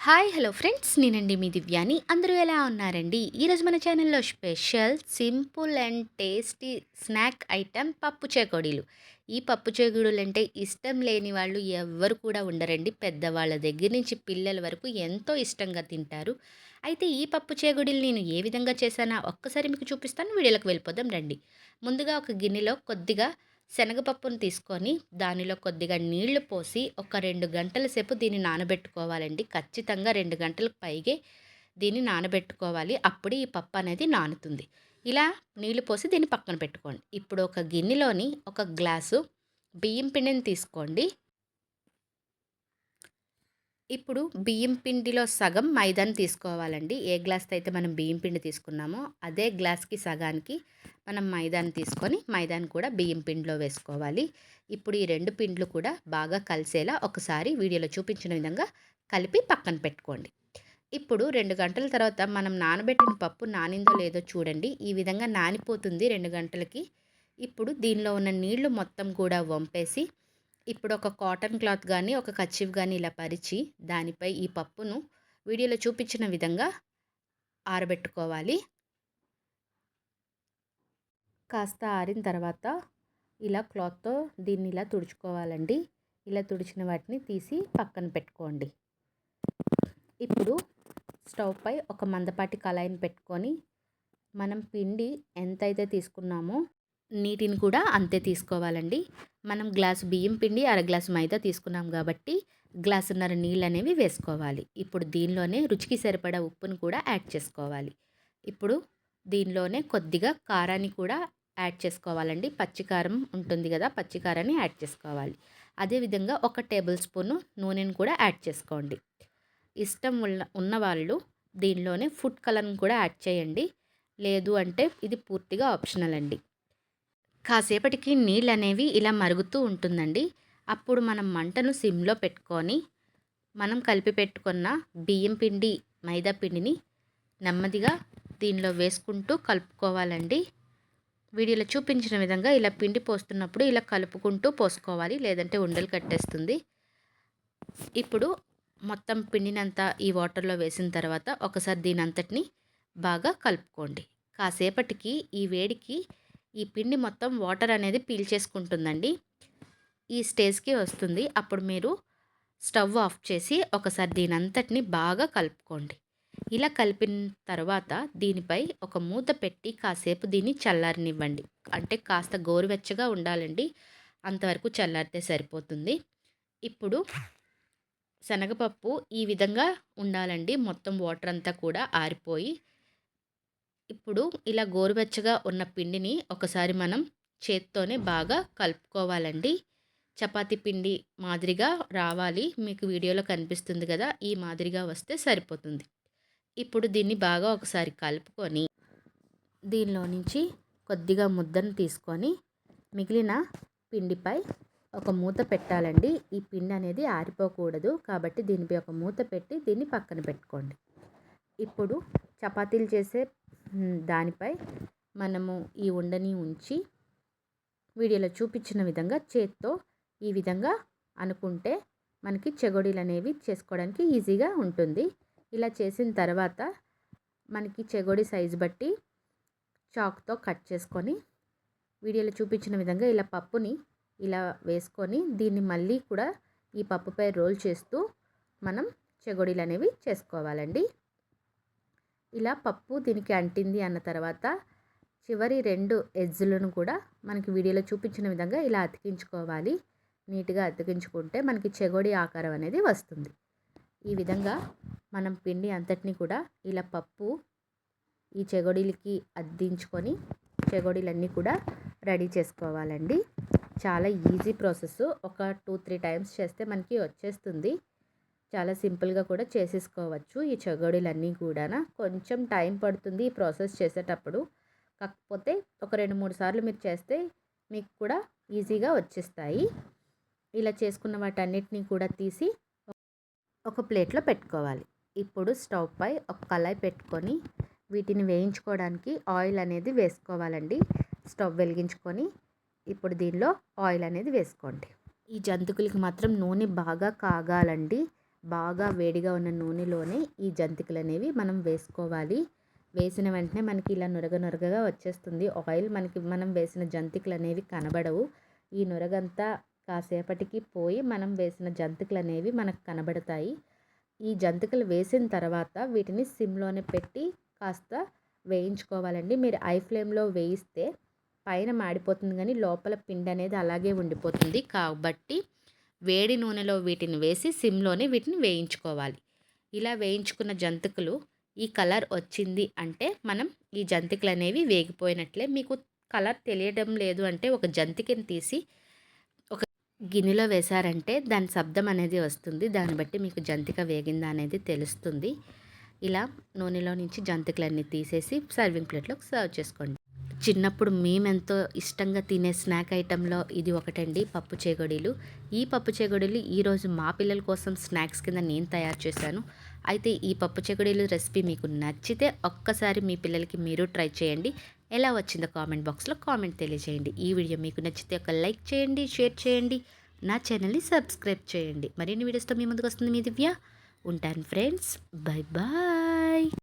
Hi hello friends నేనండి మీ దివ్యాని. అందరూ ఎలా ఉన్నారండి? ఈరోజు మన ఛానల్లో special simple and tasty snack item పప్పు చేకోడీలు. ఈ పప్పు చేగుడులు అంటే ఇష్టం లేని వాళ్ళు ఎవ్వరు కూడా ఉండరండి. పెద్దవాళ్ళ దగ్గర నుంచి పిల్లల వరకు ఎంతో ఇష్టంగా తింటారు. అయితే ఈ పప్పు చేగుడిలు నేను ఏ విధంగా చేశానా ఒక్కసారి మీకు చూపిస్తాను. వీడియోలోకి వెళ్ళిపోదాం రండి. ముందుగా ఒక గిన్నెలో కొద్దిగా శనగపప్పును తీసుకొని దానిలో కొద్దిగా నీళ్ళు పోసి ఒక రెండు గంటల సేపు దీన్ని నానబెట్టుకోవాలండి. ఖచ్చితంగా రెండు గంటలకు పైగే దీన్ని నానబెట్టుకోవాలి. అప్పుడే ఈ పప్పు అనేది నానుతుంది. ఇలా నీళ్ళు పోసి దీన్ని పక్కన పెట్టుకోండి. ఇప్పుడు ఒక గిన్నెలోని ఒక గ్లాసు బియ్యం పిండిని తీసుకోండి. ఇప్పుడు బియ్యం పిండిలో సగం మైదాని తీసుకోవాలండి. ఏ గ్లాస్తో అయితే మనం బియ్యం పిండి తీసుకున్నామో అదే గ్లాస్కి సగానికి మనం మైదాని తీసుకొని మైదాని కూడా బియ్యం పిండిలో వేసుకోవాలి. ఇప్పుడు ఈ రెండు పిండ్లు కూడా బాగా కలిసేలా ఒకసారి వీడియోలో చూపించిన విధంగా కలిపి పక్కన పెట్టుకోండి. ఇప్పుడు రెండు గంటల తర్వాత మనం నానబెట్టిన పప్పు నానిందో లేదో చూడండి. ఈ విధంగా నానిపోతుంది రెండు గంటలకి. ఇప్పుడు దీనిలో ఉన్న నీళ్ళు మొత్తం కూడా వంపేసి ఇప్పుడు ఒక కాటన్ క్లాత్ కానీ ఒక కచ్చివ్ కానీ ఇలా పరిచి దానిపై ఈ పప్పును వీడియోలో చూపించిన విధంగా ఆరబెట్టుకోవాలి. కాస్త ఆరిన తర్వాత ఇలా క్లాత్తో దీన్ని ఇలా తుడుచుకోవాలండి. ఇలా తుడిచిన వాటిని తీసి పక్కన పెట్టుకోండి. ఇప్పుడు స్టవ్ పై ఒక మందపాటి కళాయిని పెట్టుకొని మనం పిండి ఎంతైతే తీసుకున్నామో నీటిని కూడా అంతే తీసుకోవాలండి. మనం గ్లాసు బియ్యం పిండి అర గ్లాసు మైదా తీసుకున్నాం కాబట్టి గ్లాసున్నర నీళ్ళు అనేవి వేసుకోవాలి. ఇప్పుడు దీనిలోనే రుచికి సరిపడా ఉప్పును కూడా యాడ్ చేసుకోవాలి. ఇప్పుడు దీనిలోనే కొద్దిగా కారాన్ని కూడా యాడ్ చేసుకోవాలండి. పచ్చికారం ఉంటుంది కదా పచ్చికారాన్ని యాడ్ చేసుకోవాలి. అదేవిధంగా ఒక టేబుల్ స్పూను నూనెను కూడా యాడ్ చేసుకోండి. ఇష్టం ఉన్న ఉన్నవాళ్ళు దీనిలోనే ఫుడ్ కలర్ని కూడా యాడ్ చేయండి. లేదు అంటే ఇది పూర్తిగా ఆప్షనల్ అండి. కాసేపటికి నీళ్ళు అనేవి ఇలా మరుగుతూ ఉంటుందండి. అప్పుడు మనం మంటను సిమ్లో పెట్టుకొని మనం కలిపి పెట్టుకున్న బియ్యం పిండి మైదా పిండిని నెమ్మదిగా దీనిలో వేసుకుంటూ కలుపుకోవాలండి. వీడియోలో చూపించిన విధంగా ఇలా పిండి పోస్తున్నప్పుడు ఇలా కలుపుకుంటూ పోసుకోవాలి లేదంటే ఉండలు కట్టేస్తుంది. ఇప్పుడు మొత్తం పిండినంతా ఈ వాటర్లో వేసిన తర్వాత ఒకసారి దీని అంతటిని బాగా కలుపుకోండి. కాసేపటికి ఈ వేడికి ఈ పిండి మొత్తం వాటర్ అనేది పీల్చేసుకుంటుందండి ఈ స్టేజ్కి వస్తుంది. అప్పుడు మీరు స్టవ్ ఆఫ్ చేసి ఒకసారి దీని అంతటిని బాగా కలుపుకోండి. ఇలా కలిపిన తర్వాత దీనిపై ఒక మూత పెట్టి కాసేపు దీన్ని చల్లారనివ్వండి. అంటే కాస్త గోరువెచ్చగా ఉండాలండి. అంతవరకు చల్లారితే సరిపోతుంది. ఇప్పుడు శనగపప్పు ఈ విధంగా ఉండాలండి. మొత్తం వాటర్ అంతా కూడా ఆరిపోయి ఇప్పుడు ఇలా గోరువెచ్చగా ఉన్న పిండిని ఒకసారి మనం చేత్తోనే బాగా కలుపుకోవాలండి. చపాతి పిండి మాదిరిగా రావాలి. మీకు వీడియోలో కనిపిస్తుంది కదా ఈ మాదిరిగా వస్తే సరిపోతుంది. ఇప్పుడు దీన్ని బాగా ఒకసారి కలుపుకొని దీనిలో నుంచి కొద్దిగా ముద్దను తీసుకొని మిగిలిన పిండిపై ఒక మూత పెట్టాలండి. ఈ పిండి అనేది ఆరిపోకూడదు కాబట్టి దీనిపై ఒక మూత పెట్టి దీన్ని పక్కన పెట్టుకోండి. ఇప్పుడు చపాతీలు చేసే దానిపై మనము ఈ ఉండని ఉంచి వీడియోలో చూపించిన విధంగా చేత్తో ఈ విధంగా అనుకుంటే మనకి చెగోడీలు అనేవి చేసుకోవడానికి ఈజీగా ఉంటుంది. ఇలా చేసిన తర్వాత మనకి చెగోడి సైజు బట్టి చాక్తో కట్ చేసుకొని వీడియోలో చూపించిన విధంగా ఇలా పప్పుని ఇలా వేసుకొని దీన్ని మళ్ళీ కూడా ఈ పప్పుపై రోల్ చేస్తూ మనం చెగోడీలు అనేవి చేసుకోవాలండి. ఇలా పప్పు దీనికి అంటింది అన్న తర్వాత చివరి రెండు ఎజ్జులను కూడా మనకి వీడియోలో చూపించిన విధంగా ఇలా అతికించుకోవాలి. నీట్గా అతికించుకుంటే మనకి చెగోడి ఆకారం అనేది వస్తుంది. ఈ విధంగా మనం పిండి అంతటిని కూడా ఇలా పప్పు ఈ చెగోడీలకి అద్దించుకొని చెగోడీలన్నీ కూడా రెడీ చేసుకోవాలండి. చాలా ఈజీ ప్రాసెస్. ఒక టూ త్రీ టైమ్స్ చేస్తే మనకి వచ్చేస్తుంది. చాలా సింపుల్గా కూడా చేసేసుకోవచ్చు. ఈ చెగోడీలన్నీ కూడా కొంచెం టైం పడుతుంది ఈ ప్రాసెస్ చేసేటప్పుడు. కాకపోతే ఒక రెండు మూడు సార్లు మీరు చేస్తే మీకు కూడా ఈజీగా వచ్చేస్తాయి. ఇలా చేసుకున్న వాటన్నిటిని కూడా తీసి ఒక ప్లేట్లో పెట్టుకోవాలి. ఇప్పుడు స్టవ్ పై ఒక కళాయి పెట్టుకొని వీటిని వేయించుకోవడానికి ఆయిల్ అనేది వేసుకోవాలండి. స్టవ్ వెలిగించుకొని ఇప్పుడు దీనిలో ఆయిల్ అనేది వేసుకోండి. ఈ జంతుకులకి మాత్రం నూనె బాగా కాగాలండి. బాగా వేడిగా ఉన్న నూనెలోనే ఈ జంతికలు అనేవి మనం వేసుకోవాలి. వేసిన వెంటనే మనకి ఇలా నురగ నురగగా వచ్చేస్తుంది. ఆయిల్ మనకి మనం వేసిన జంతికలు అనేవి కనబడవు. ఈ నురగంతా కాసేపటికి పోయి మనం వేసిన జంతికలు అనేవి మనకు కనబడతాయి. ఈ జంతికలు వేసిన తర్వాత వీటిని సిమ్లోనే పెట్టి కాస్త వేయించుకోవాలండి. మీరు ఐ ఫ్లేమ్లో వేయిస్తే పైన మాడిపోతుంది కానీ లోపల పిండి అనేది అలాగే ఉండిపోతుంది. కాబట్టి వేడి నూనెలో వీటిని వేసి సిమ్లోనే వీటిని వేయించుకోవాలి. ఇలా వేయించుకున్న జంతికలు ఈ కలర్ వచ్చింది అంటే మనం ఈ జంతికలు అనేవి వేగిపోయినట్లే. మీకు కలర్ తెలియడం లేదు అంటే ఒక జంతికని తీసి ఒక గిన్నెలో వేశారంటే దాని శబ్దం అనేది వస్తుంది. దాన్ని బట్టి మీకు జంతిక వేగిందా అనేది తెలుస్తుంది. ఇలా నూనెలో నుంచి జంతికలన్నీ తీసేసి సర్వింగ్ ప్లేట్లోకి సర్వ్ చేసుకోండి. చిన్నప్పుడు మేమెంతో ఇష్టంగా తినే స్నాక్ ఐటెంలో ఇది ఒకటండి పప్పు చేగొడీలు. ఈ పప్పు చేగొడీలు ఈరోజు మా పిల్లల కోసం స్నాక్స్ కింద నేను తయారు చేశాను. అయితే ఈ పప్పు చేగొడీలు రెసిపీ మీకు నచ్చితే ఒక్కసారి మీ పిల్లలకి మీరు ట్రై చేయండి. ఎలా వచ్చిందో కామెంట్ బాక్స్లో కామెంట్ తెలియజేయండి. ఈ వీడియో మీకు నచ్చితే ఒక లైక్ చేయండి షేర్ చేయండి. నా ఛానల్ని సబ్స్క్రైబ్ చేయండి. మరిన్ని వీడియోస్తో మీ ముందుకు వస్తుంది మీ దివ్య. ఉంటాను ఫ్రెండ్స్. Bye bye.